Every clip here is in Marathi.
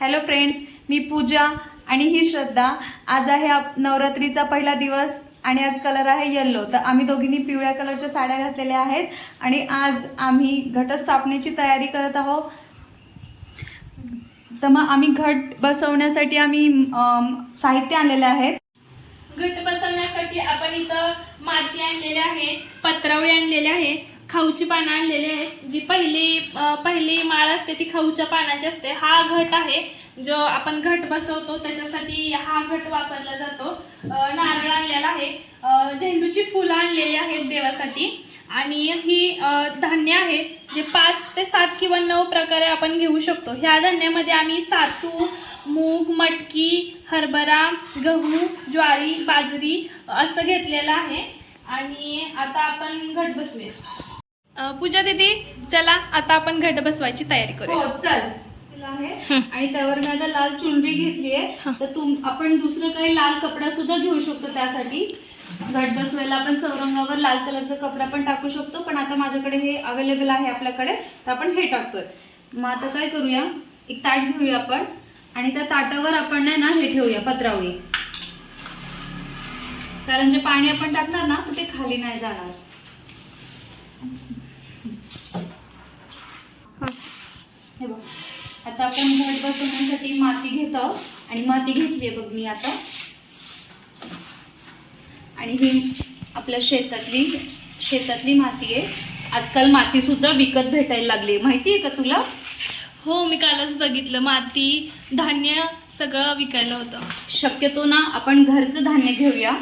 हॅलो फ्रेंड्स मी पूजा आणि ही श्रद्धा. आज आहे आप- नवरात्रीचा पहिला दिवस आणि आज कलर आहे येल्लो तर आम्ही दोघींनी पिवळ्या कलरच्या साड्या घातलेल्या आहेत आणि आज आम्ही घटस्थापनेची तयारी करत आहोत. तर मग आम्ही घट बसवण्यासाठी आम्ही साहित्य आणलेलं आहे घट बसवण्यासाठी आपण इथं माती आणलेली आहे पत्रावळी आणलेली आहे खाऊची पानं आणलेली आहेत. जी पहिली पहिली माळ असते ती खाऊच्या पानाची असते. हा घट आहे जो आपण घट बसवतो. त्याच्यासाठी हा घट वापरला जातो. नारळ आणलेला आहे. झेंडूची फुलं आणलेली आहेत देवासाठी. आणि ही धान्य आहे जे पाच ते सात किंवा नऊ प्रकारे आपण घेऊ शकतो. ह्या धान्यामध्ये आम्ही सातू मूग मटकी हरभरा गहू ज्वारी बाजरी असं घेतलेलं आहे. आणि आता आपण घट बसूया पूजा दीदी चला आता आपण घट बसवायची तयारी करूया. हो चल आहे. आणि त्यावर मी आता लाल चुनरी घेतली आहे. तर तुम आपण दुसरं काही लाल कपडा सुद्धा घेऊ शकतो त्यासाठी. घट बसवायला आपण चौरंगावर लाल कलरचा कपडा पण टाकू शकतो पण आता माझ्याकडे हे अवेलेबल आहे आपल्याकडे तर आपण हे टाकतोय. मग आता काय करूया? एक ताट घेऊया आपण. आणि त्या ताटावर आपण नाही ना हे ठेवूया पत्रावळी. कारण जे पाणी आपण टाकणार ना तर ते खाली नाही जाणार. हे. बघ. आता आपण घट बसवण्यासाठी माती घेत आहोत आणि माती घेतली आहे बघ मी आता. आणि ही आपल्या शेतातली शेतातली माती आहे. आजकाल माती सुद्धा विकत भेटायला लागली माहिती आहे का तुला? हो मी कालच बघितलं. माती धान्य सगळं विकायला होतं. शक्यतो ना आपण घरचं धान्य घेऊया.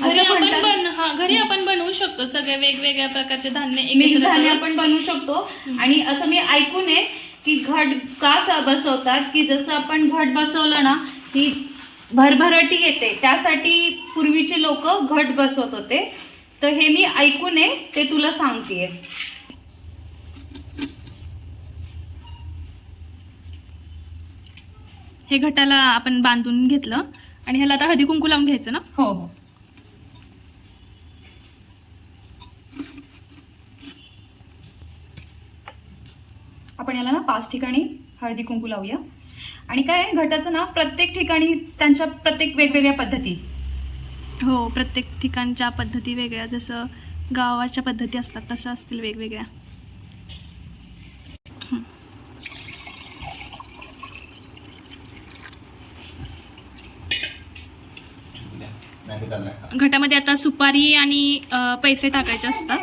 घरी असं आपण म्हणतात- बन हा घरी आपण बनवू शकतो. सगळे वेगवेगळ्या प्रकारचे धान्य मिक्स एकत्र धान्य करून. आपण बनवू शकतो. आणि असं मी ऐकून आहे की घट का स- बसवतात? की जसं आपण घट बसवलं ना ही भरभराटी येते. त्यासाठी पूर्वीचे लोक घट बसवत होते. तर हे मी ऐकून आहे ते तुला सांगतेय. हे घटाला आपण बांधून घेतलं. आणि ह्याला आता हळदी कुंकू लावून घ्यायचं ना? हो हो. आपण याला ना पाच ठिकाणी हळदी कुंकू लावूया. आणि काय आहे, घटाचं ना प्रत्येक ठिकाणी त्यांच्या प्रत्येक वेगवेगळ्या पद्धती. हो प्रत्येक ठिकाणच्या पद्धती वेगळ्या. जसं गावाच्या पद्धती असतात तशा असतील वेगवेगळ्या. घटामध्ये आता सुपारी आणि पैसे टाकायचे असतात.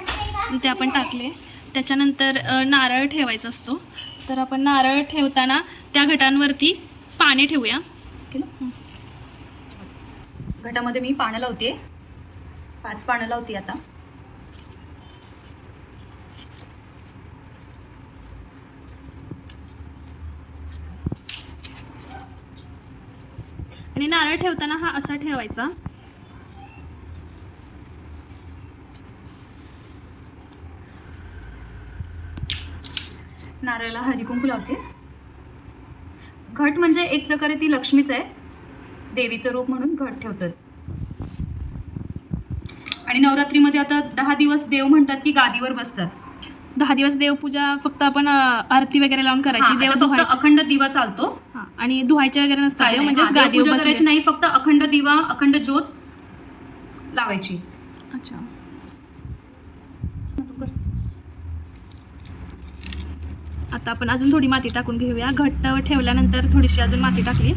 ते आपण टाकले. त्याच्यानंतर नारळ ठेवायचा असतो. तर आपण नारळ ठेवताना त्या घटांवरती पाने ठेवूया. घटामध्ये मी पानं लावते. पाच पानं लावते आता. आणि नारळ ठेवताना हा असा ठेवायचा. नारळाला हळदी कुंकू लावते. घट म्हणजे एक प्रकारे ती लक्ष्मीच आहे. देवीचं रूप म्हणून घट ठेवतात. आणि नवरात्रीमध्ये आता दहा दिवस देव म्हणतात की गादीवर बसतात. दहा दिवस देवपूजा फक्त आपण आरती वगैरे लावून करायची देव फक्त धुवायचे. अखंड दिवा चालतो. हा, आणि धुवायचे वगैरे नसतात देव हा, गादीवर करायची नाही फक्त अखंड दिवा अखंड ज्योत लावायची. अच्छा. आता आपण अजून थोडी माती टाकून घेऊया. घट्ट ठेवल्यानंतर थोडीशी अजून माती टाकली.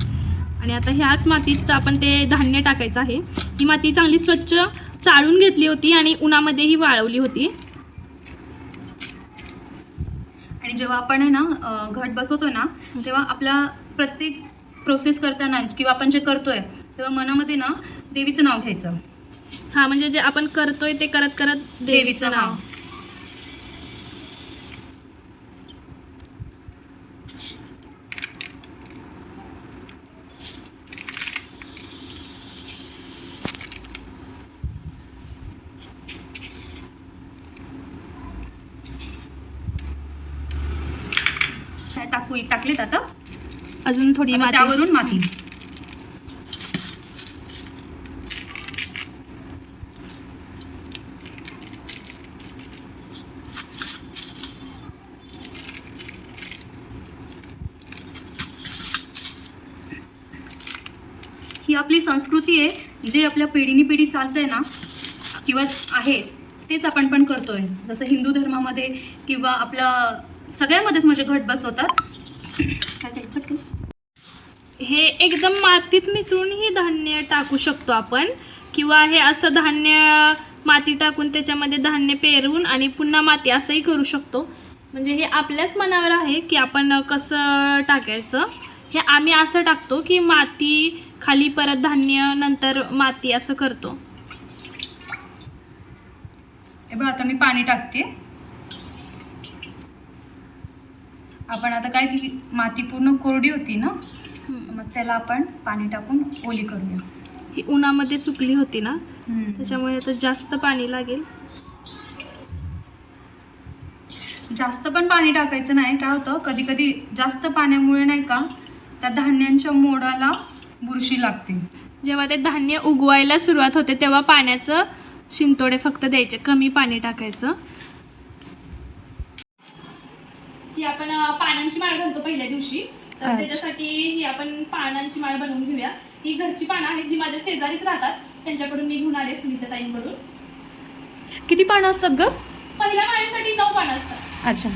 आणि आता ह्याच मातीत आपण ते धान्य टाकायचं आहे. ही माती चांगली स्वच्छ चाळून घेतली होती आणि उन्हामध्येही वाळवली होती. आणि जेव्हा आपण आहे ना घट बसवतो ना तेव्हा आपल्या प्रत्येक प्रोसेस करताना किंवा आपण जे करतोय तेव्हा मनामध्ये ना देवीचं नाव घ्यायचं. हा म्हणजे जे आपण करतोय ते करत करत देवीचं नाव काय टाकू टाकलेत आता. अजून थोडी त्यावरून माती. ही आपली संस्कृती आहे. जे आपल्या पिढीने पिढी चालतंय ना किंवा आहे तेच आपण पण करतोय. जसं हिंदू धर्मामध्ये किंवा आपल्या सगळ्यामध्येच म्हणजे घट बसवतात. हे एकदम मातीत मिसळूनही धान्य टाकू शकतो आपण. किंवा हे असं धान्य माती टाकून त्याच्यामध्ये धान्य पेरवून आणि पुन्हा माती असंही करू शकतो. म्हणजे हे आपल्याच मनावर आहे की आपण कसं टाकायचं. हे आम्ही असं टाकतो की माती खाली परत धान्य नंतर माती असं करतो. आता मी पाणी टाकते. आपण आता काय ती माती पूर्ण कोरडी होती ना मग त्याला आपण पाणी टाकून ओली करूया ही उन्हामध्ये सुकली होती ना त्याच्यामुळे आता जास्त पाणी लागेल. जास्त पण पाणी टाकायचं नाही काय होतं कधी कधी जास्त पाण्यामुळे नाही का त्या धान्यांच्या मोडाला बुरशी लागते. जेव्हा ते धान्य उगवायला सुरुवात होते तेव्हा पाण्याचं शिंतोडे फक्त द्यायचे कमी पाणी टाकायचं. ही आपण पानांची माळ घालतो पहिल्या दिवशी. तर. त्याच्यासाठी ही आपण पानांची माळ बनवून घेऊया. ही घरची पानं आहेत जी माझ्या शेजारीच राहतात. त्यांच्याकडून मी घेऊन आले सुनीता ताईंकडून. किती पानं असतात ग? पहिल्या माळेसाठी नऊ पानं असतात. अच्छा.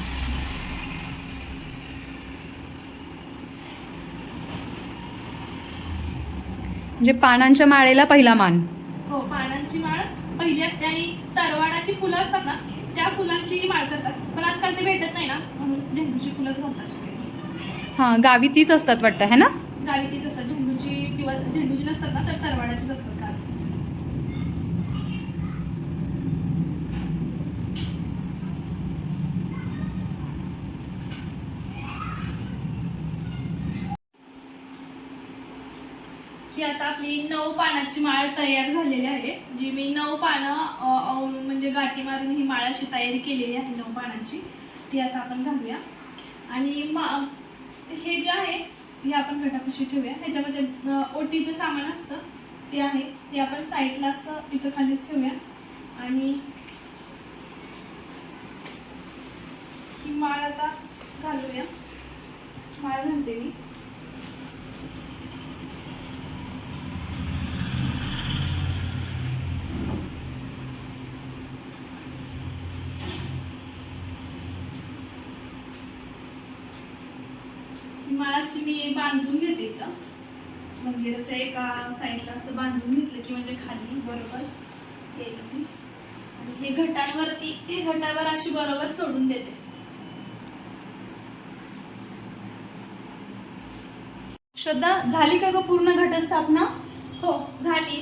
म्हणजे पानांच्या माळेला पहिला मान. हो पानांची माळ पहिली असते आणि तरवाडाची फुलं असतात ना त्या फुलांची माळ करतात. पण आजकाल ते भेटत नाही ना. म्हणून झेंडूची फुलंच घालतात हां गावी तीच असतात वाटतं है ना? गावी तीच असतात. झेंडूची किंवा झेंडूची नसतात ना तर तरवाडाचीच असतात गावी. ही आता आपली नऊ पानाची माळ तयार झालेली आहे. जी मी नऊ पानं म्हणजे गाठी मारून ही माळ अशी तयारी केलेली आहे नऊ पानांची. ती आता आपण घालूया. आणि मा हे जे आहे हे आपण घटापाशी ठेवूया. ह्याच्यामध्ये ओटीचं सामान असतं. ते आहे. ते आपण साईडला असं इथं खालीच ठेवूया. आणि ही माळ आता घालूया. माळ घालते मी. अशी मी बांधून घेते इथं. मंदिराच्या एका साईडला असं बांधून घेतलं की म्हणजे खाली बरोबर येईल आणि हे घटांवरती हे घटावर अशी बरोबर सोडून देते. श्रद्धा झाली का ग पूर्ण घटस्थापना? हो झाली.